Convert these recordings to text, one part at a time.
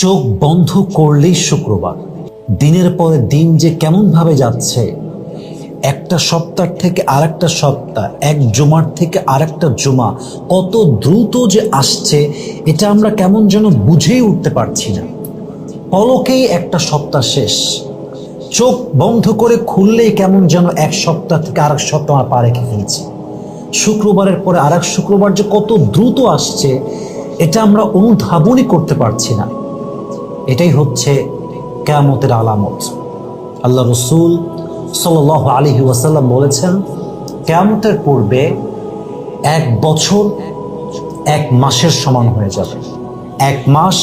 চোখ বন্ধ করলেই শুক্রবার। দিনের পরে দিন যে কেমন ভাবে যাচ্ছে, একটা সপ্তাহ থেকে আরেকটা সপ্তাহ, এক জুমার থেকে আরেকটা জুমা, কত দ্রুত যে আসছে, এটা আমরা কেমন যেন বুঝেই উঠতে পারছি না। পলকেই একটা সপ্তাহ শেষ। চোখ বন্ধ করে খুললেই কেমন যেন এক সপ্তাহ থেকে আরেক সপ্তাহ আমরা পা রেখে ফেলছি। শুক্রবারের পরে আর এক শুক্রবার যে কত দ্রুত আসছে, এটা আমরা অনুধাবনই করতে পারছি না। এটাই হচ্ছে কেয়ামতের আলামত। আল্লাহ রসুল সাল আলহি ওয়াসাল্লাম বলেছেন, কেয়ামতের পূর্বে এক বছর এক মাসের সমান হয়ে যাবে। এক মাস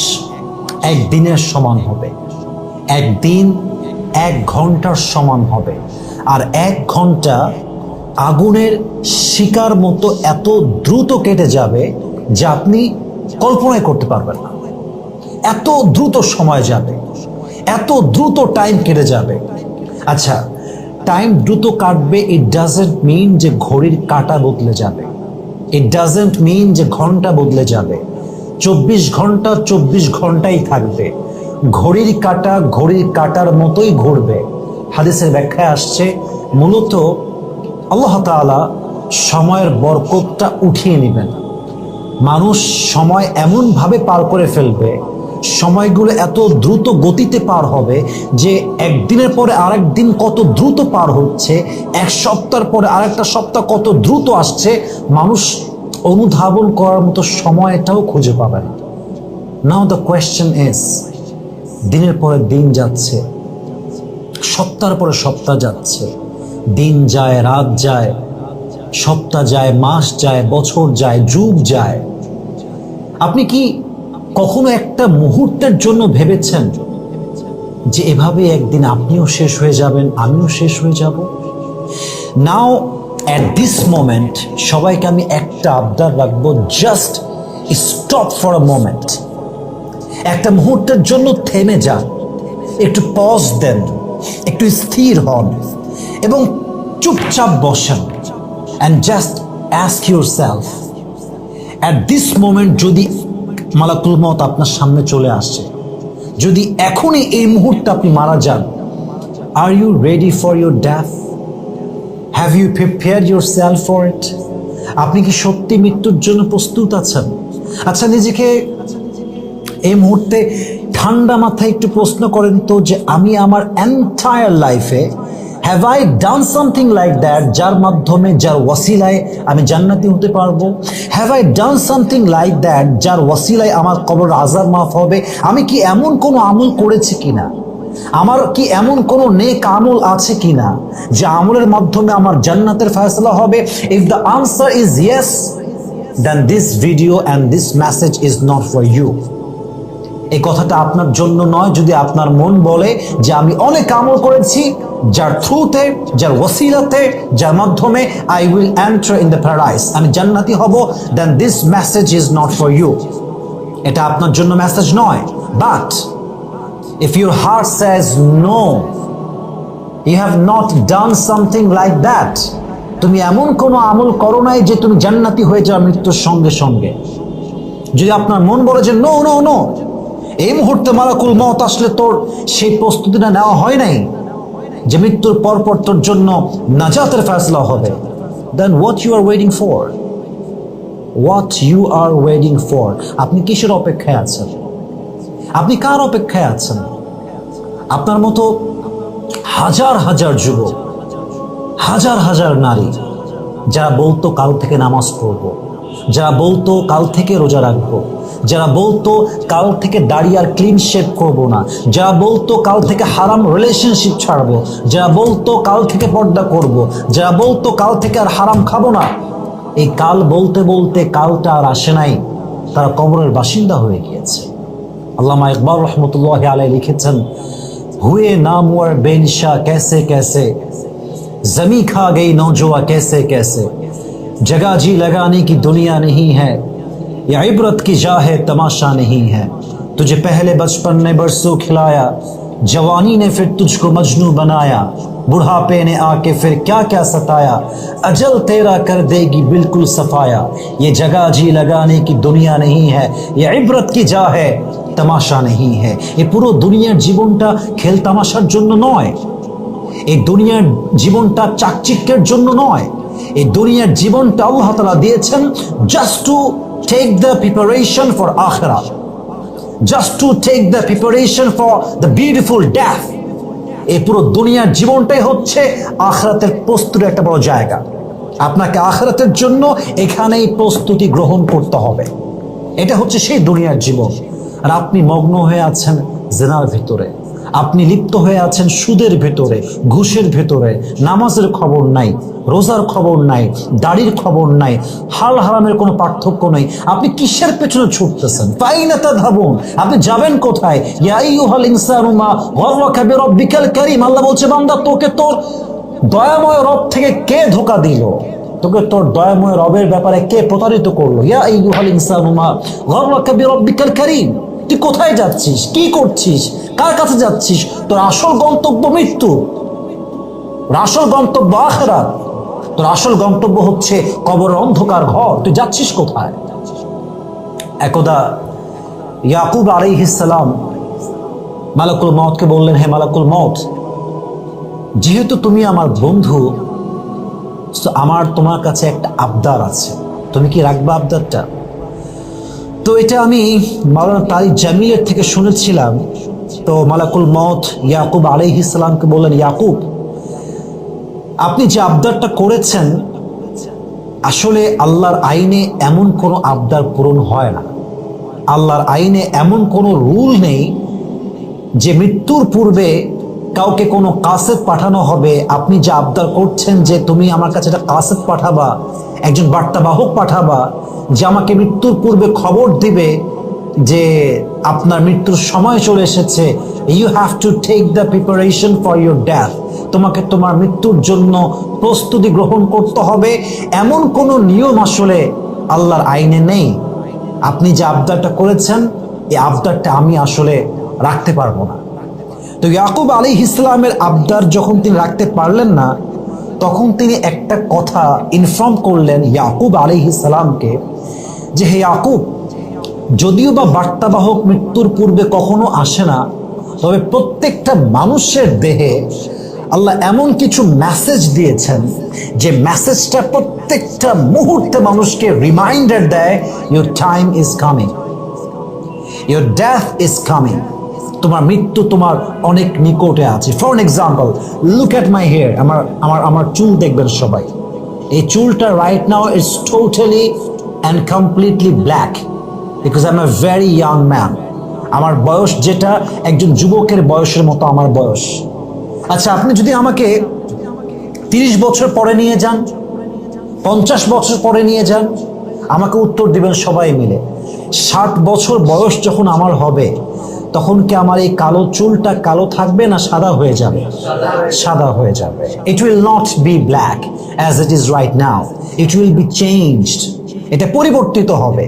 এক দিনের সমান হবে। একদিন এক ঘণ্টার সমান হবে। আর এক ঘণ্টা আগুনের শিকার মতো এত দ্রুত কেটে যাবে যা আপনি কল্পনাই করতে পারবেন না। এত দ্রুত সময় যাবে, এত দ্রুত টাইম কেটে যাবে। আচ্ছা টাইম দ্রুত কাটবে ইট ডাজেন্ট মিন যে ঘড়ির কাটা বদলে যাবে। ইট ডাজেন্ট মিন যে ঘণ্টা বদলে যাবে। চব্বিশ ঘণ্টা, চব্বিশ ঘন্টাই থাকবে। ঘড়ির কাটা, ঘড়ির কাটার মতোই ঘুরবে। হাদিসের ব্যাখ্যায় আসছে, মূলত আল্লাহ তাআলা সময়ের বরকতটা উঠিয়ে নেবেন। মানুষ সময় এমনভাবে পার করে ফেলবে সময়গুলো এত দ্রুত গতিতে পার হবে যে একদিনের পরে আরেক দিন কত দ্রুত পার হচ্ছে, এক সপ্তাহ পরে আরেকটা সপ্তাহ কত দ্রুত আসছে, মানুষ অনুধাবন করার মতো সময়টাও খুঁজে পাবে না। নাও দ্য কোয়েশ্চেন ইজ দিনের পরে দিন যাচ্ছে, সপ্তাহের পরে সপ্তাহ যাচ্ছে, দিন যায়, রাত যায়, সপ্তাহ যায়, মাস যায়, বছর যায়, যুগ যায়। আপনি কি কখনো একটা মুহূর্তের জন্য ভেবেছেন যে এভাবে একদিন আপনিও শেষ হয়ে যাবেন, আমিও শেষ হয়ে যাব? নাও অ্যাট দিস মোমেন্ট সবাইকে আমি একটা আবদার রাখব just stop for a moment একটা মুহূর্তের জন্য থেমে যান, একটু পজ দেন, একটু স্থির হন এবং চুপচাপ বসেন and just ask yourself at this moment যদি মালাকুল মত আপনার সামনে চলে আসছে। যদি এখনই এই মুহূর্তে আপনি মারা যান are you ready for your death have you prepare yourself for it আপনি কি সত্যি মৃত্যুর জন্য প্রস্তুত আছেন? আচ্ছা নিজেকে এই মুহূর্তে ঠান্ডা মাথায় একটু প্রশ্ন করেন তো যে আমি আমার এন্টায়ার লাইফে have I done something like that যার মাধ্যমে, যার ওয়াসিলায় আমি জান্নাতি হতে পারব? Have I done something like that যার ওয়াসিলায় আমার কবর আজার মাফ হবে? আমি কি এমন কোনো আমল করেছি কিনা? আমার কি এমন কোনো নেক আমল আছে কিনা? যে আমলের মাধ্যমে আমার জান্নাতের ফয়সলা হবে? If the answer is yes then this video and this message is not for you এই কথাটা আপনার জন্য নয়, যদি আপনার মন বলে যে আমি অনেক আমল করেছি, যার থ্রুতে, যার ওসিলাতে, যার মাধ্যমে I will enter in the paradise আমি জান্নাতি হব then this message is not for you এটা আপনার জন্য মেসেজ নয়। But if your heart says no you have not done something like that তুমি এমন কোনো আমল করো নাই যে তুমি জান্নাতি হয়ে যাও মৃত্যুর সঙ্গে সঙ্গে। যদি আপনার মন বলে যে নো নো নো এই মুহূর্তে মালাকুল মত আসলে তোর সেই প্রস্তুতিটা নেওয়া হয় নাই? যে মৃত্যুর পরপর তোর জন্য নাজাতের ফেসলা হবে। Then what you are waiting for what you are waiting for আপনি কিসের অপেক্ষায় আছেন? আপনি কার অপেক্ষায় আছেন? আপনার মতো হাজার হাজার যুবক, হাজার হাজার নারী, যারা বলতো কাল থেকে নামাজ পড়ব, যারা বলতো কাল থেকে রোজা রাখব যারা বলতো কাল থেকে দাঁড়িয়ে আর ক্লিন শেপ করব না যারা বলতো কাল থেকে হারাম রিলেশনশিপ ছাড়বো যারা বলতো কাল থেকে পর্দা করব। যারা বলতো কাল থেকে আর হারাম খাবো না এই কাল বলতে বলতে কালটা আর আসে নাই তারা কবরের বাসিন্দা হয়ে গিয়েছে আল্লামা ইকবাল রহমতুল্লাহ আলাই লিখেছেন হুয়ে নাম ওয়ার বেনশা कैसे कैसे जमी खा गई नौजुआ कैसे कैसे जगह जी लगाने की दुनिया नहीं है या इबरत की जा है तमाशा नहीं है तुझे पहले बचपन ने बरसों खिलाया जवानी ने फिर तुझको मजनू बनाया बुढ़ापे ने आके फिर क्या क्या सताया अजल तेरा कर देगी बिल्कुल सफाया ये जगह जी लगाने की दुनिया नहीं है ये इबरत की जा है তামাশা নেই হ্যাঁ এই পুরো দুনিয়ার জীবনটা খেল তামাশার জন্য নয় এই দুনিয়ার জীবনটা চাকচিক্যের জন্য নয় এই দুনিয়ার জীবনটা আল্লাহ তালা দিয়েছেন just two take the preparation for আখরা just to take the preparation for the beautiful death এই পুরো দুনিয়ার জীবনটাই হচ্ছে আখরাতের প্রস্তুতির একটা বড় জায়গা। আপনাকে আখরাতের জন্য এখানেই প্রস্তুতি গ্রহণ করতে হবে। এটা হচ্ছে সেই দুনিয়ার জীবন। আর আপনি মগ্ন হয়ে আছেন জেনার ভিতরে। আপনি লিপ্ত হয়ে আছেন সুদের ভেতরে, ঘুষের ভেতরে, নামাজের খবর নাই, রোজার খবর নাই, দাড়ির খবর নাই, হাল হারামের কোনো পার্থক্য নেই। আপনি কিসের পেছনে ছুটতেছেন? ফাইনাতা ধাবুন আপনি যাবেন কোথায়? আল্লাহ বলছে, বান্দা, তোকে তোর দয়াময় রব থেকে কে ধোকা দিল? তোকে তোর দয়াময় রবের ব্যাপারে কে প্রতারিত করল? ইয়া আইয়ুহাল ইনসানুমা গর্রাকা বিরাব্বিকাল কারীম। তুই কোথায় যাচ্ছিস? কি করছিস? কার কাছে যাচ্ছিস? তোর আসল গন্তব্য মৃত্যু। তোর আসল গন্তব্য আখেরাত। তোর আসল গন্তব্য হচ্ছে কবর অন্ধকার ঘর। তুই যাচ্ছিস কোথায়? একদা ইয়াকুব আলাইহিসালাম মালাকুল মতকে বললেন, হে মালাকুল মত যেহেতু তুমি আমার বন্ধু আমার তোমার কাছে একটা আবদার আছে। তুমি কি রাখবা আবদারটা? তো এটা আমি মাওলানা তারিক জামিলের থেকে শুনেছিলাম। তো মালাকুল মত ইয়াকুব আলাইহ ইসলামকে বললেন, ইয়াকুব, আপনি যে আবদারটা করেছেন, আসলে আল্লাহর আইনে এমন কোনো আবদার পূরণ হয় না। আল্লাহর আইনে এমন কোনো রুল নেই যে মৃত্যুর পূর্বে কাউকে কোনো কাসেট পাঠানো হবে, আপনি যে আবদার করছেন যে তুমি আমার কাছে একটা কাসেট পাঠাবা, একজন বার্তাবাহক পাঠাবা, যে আমাকে মৃত্যুর পূর্বে খবর দিবে যে আপনার মৃত্যুর সময় চলে এসেছে you have to take the preparation for your death তোমাকে তোমার মৃত্যুর জন্য প্রস্তুতি গ্রহণ করতে হবে। এমন কোনো নিয়ম আসলে আল্লাহর আইনে নেই। আপনি যে আবদারটা করেছেন, এই আবদারটা আমি আসলে রাখতে পারব না। তো ইয়াকুব আলী ইসলামের আবদার যখন তিনি রাখতে পারলেন না, তখন তিনি একটা কথা ইনফর্ম করলেন ইয়াকুব আলী ইসলামকে যে, হে ইয়াকুব, যদিও বা বার্তাবাহক মৃত্যুর পূর্বে কখনো আসে না, তবে প্রত্যেকটা মানুষের দেহে আল্লাহ এমন কিছু মেসেজ দিয়েছেন যে মেসেজটা প্রত্যেকটা মুহূর্তে মানুষকে রিমাইন্ডার দেয় your time is coming your death is coming তোমার মৃত্যু তোমার অনেক নিকটে আছে। For example look at my hair আমার আমার আমার চুল দেখবেন সবাই। এই চুলটা right now it's totally and completely black because I am a very young man আমার বয়স যেটা, একজন যুবকের বয়সের মতো আমার বয়স। আচ্ছা আপনি যদি আমাকে তিরিশ বছর পরে নিয়ে যান, পঞ্চাশ বছর পরে নিয়ে যান, আমাকে উত্তর দিবেন সবাই মিলে। ষাট বছর বয়স যখন আমার হবে তখন কি আমার এই কালো চুলটা কালো থাকবে না সাদা হয়ে যাবে? সাদা হয়ে যাবে। It will not be black as it is right now it will be changed এটা পরিবর্তিত হবে।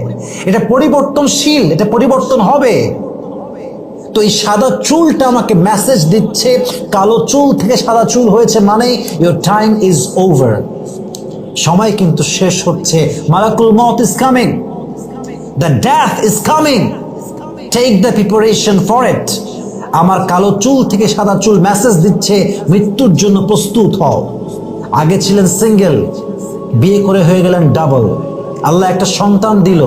এটা পরিবর্তনশীল। এটা পরিবর্তন হবে। তো এই সাদা চুলটা আমাকে মেসেজ দিচ্ছে, কালো চুল থেকে সাদা চুল হয়েছে মানে ইউর টাইম ইজ ওভার সময় কিন্তু শেষ হচ্ছে। মালাকুল মত is coming the death is coming take the preparation for it আমার কালো চুল থেকে সাদা চুল মেসেজ দিচ্ছে, মৃত্যুর জন্য প্রস্তুত হও। আগে ছিলেন সিঙ্গেল বিয়ে করে হয়ে গেলেন ডাবল আল্লাহ একটা সন্তান দিল,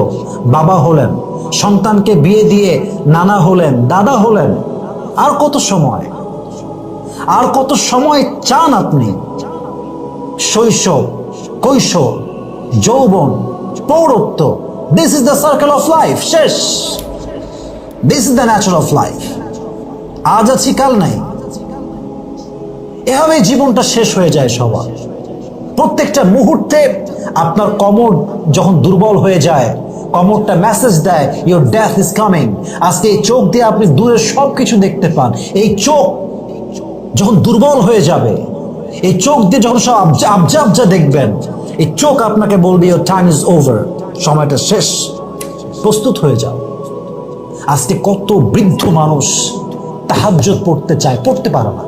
বাবা হলেন। সন্তানকে বিয়ে দিয়ে নানা হলেন, দাদা হলেন। আর কত সময়? আর কত সময় চান আপনি? শৈশব, কৈশোর, যৌবন, পৌরত্ব। This is the circle of life শেষ। This is the nature of life আজ আছি, কাল নাই। এভাবে জীবনটা শেষ হয়ে যায় সবার। প্রত্যেকটা মুহূর্তে আপনার কমর যখন দুর্বল হয়ে যায়, কমরটা মেসেজ দেয় ইউর ডেথ ইজ কামিং আজকে এই চোখ দিয়ে আপনি দূরের সব কিছু দেখতে পান। এই চোখ যখন দুর্বল হয়ে যাবে, এই চোখ দিয়ে যখন সব আবজা আবজা আবজা দেখবেন, এই চোখ আপনাকে বলবে ইউর টাইম ইজ ওভার সময়টা শেষ। প্রস্তুত হয়ে যাও। আজকে কত বৃদ্ধ মানুষ তাহাজ্জত পড়তে চায়, পড়তে পারে না।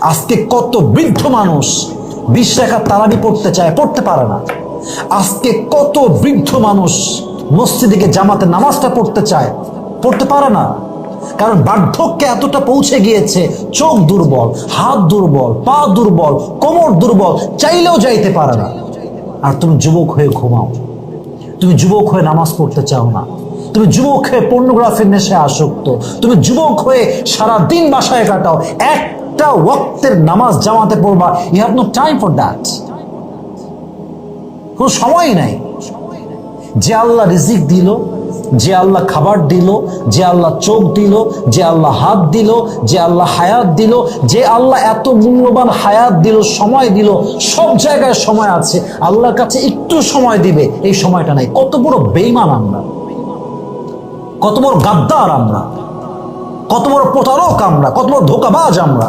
আজকে কত বৃদ্ধ মানুষ বিশ রেখা তারাবি পড়তে চায়, পড়তে পারে না। আজকে কত বৃদ্ধ মানুষ মসজিদে জামাতে নামাজটা পড়তে চায়, পড়তে পারে না। কারণ বার্ধক্যে এতটা পৌঁছে গিয়েছে, চোখ দুর্বল, হাত দুর্বল, পা দুর্বল, কোমর দুর্বল, চাইলেও যাইতে পারে না। আর তুমি যুবক হয়ে ঘুমাও। তুমি যুবক হয়ে নামাজ পড়তে চাও না। তুমি যুবক হয়ে পর্নোগ্রাফির নেশে আসক্ত। তুমি যুবক হয়ে সারা দিন বাসায় কাটাও। একটা ওয়াক্তের নামাজ জামাতে পড়বা। You have no time for that কোনো সময়ই নাই। যে আল্লাহ রিজিক দিল, যে আল্লাহ খাবার দিল, যে আল্লাহ চোখ দিল, যে আল্লাহ হাত দিল, যে আল্লাহ হায়াত দিল, যে আল্লাহ এত মূল্যবান হায়াত দিল, সময় দিল, সব জায়গায় সময় আছে। আল্লাহর কাছে একটু সময় দিবে, এই সময়টা নাই। কত বড় বেইমান আমরা। কত বড় গাদ্দার আমরা, কত বড় প্রতারক আমরা, কত বড় ধোকাবাজ আমরা।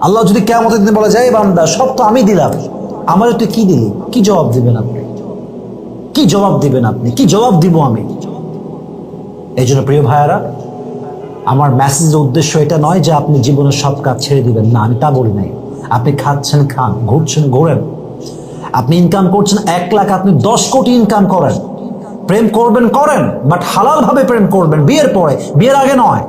আল্লাহ যদি কেমন দিন বলা যায় বান্দা, সব তো আমি দিলাম, আমার তুই কি দিলি? কি জবাব দিবেন আপনি? কি জবাব দিবেন আপনি? কি জবাব দিব আমি? এই জন্য প্রিয় ভাইয়ারা, আমার মেসেজের উদ্দেশ্য এটা নয় যে, আপনি জীবনের সব কাজ ছেড়ে দিবেন। না, আমি তা বলি নাই। আপনি খাচ্ছেন, খান, ঘুরছেন, ঘোরেন। আপনি ইনকাম করছেন এক লাখ, আপনি দশ কোটি ইনকাম করেন। প্রেম করবেন করেন বাট হালালভাবে প্রেম করবেন। বিয়ের পরে, বিয়ের আগে নয়।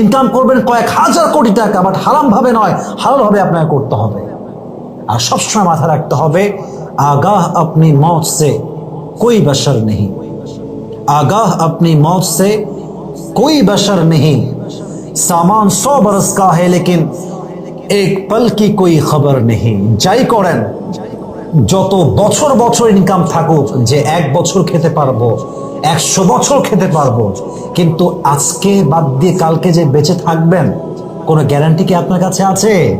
ইনকাম করবেন কয়েক হাজার কোটি টাকা বাট হারামভাবে নয়, হালালভাবে আপনাকে করতে হবে। আর সবসময় মাথা রাখতে হবে, আগাহ আপনি মত সে কই বাসার নেই আগাহ আপনি মত সে কই বাসার নেই সামান সো বরস কা হে লেকিন এক পল কি কই খবর নেই যাই করেন যত বছর বছর ইনকাম থাকুক, যে এক বছর খেতে পারব, একশো বছর খেতে পারব, কিন্তু আজকে বাদ দিয়ে কালকে যে বেঁচে থাকবেন, কোনো গ্যারান্টি কি আপনার কাছে আছে?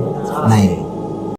নাই।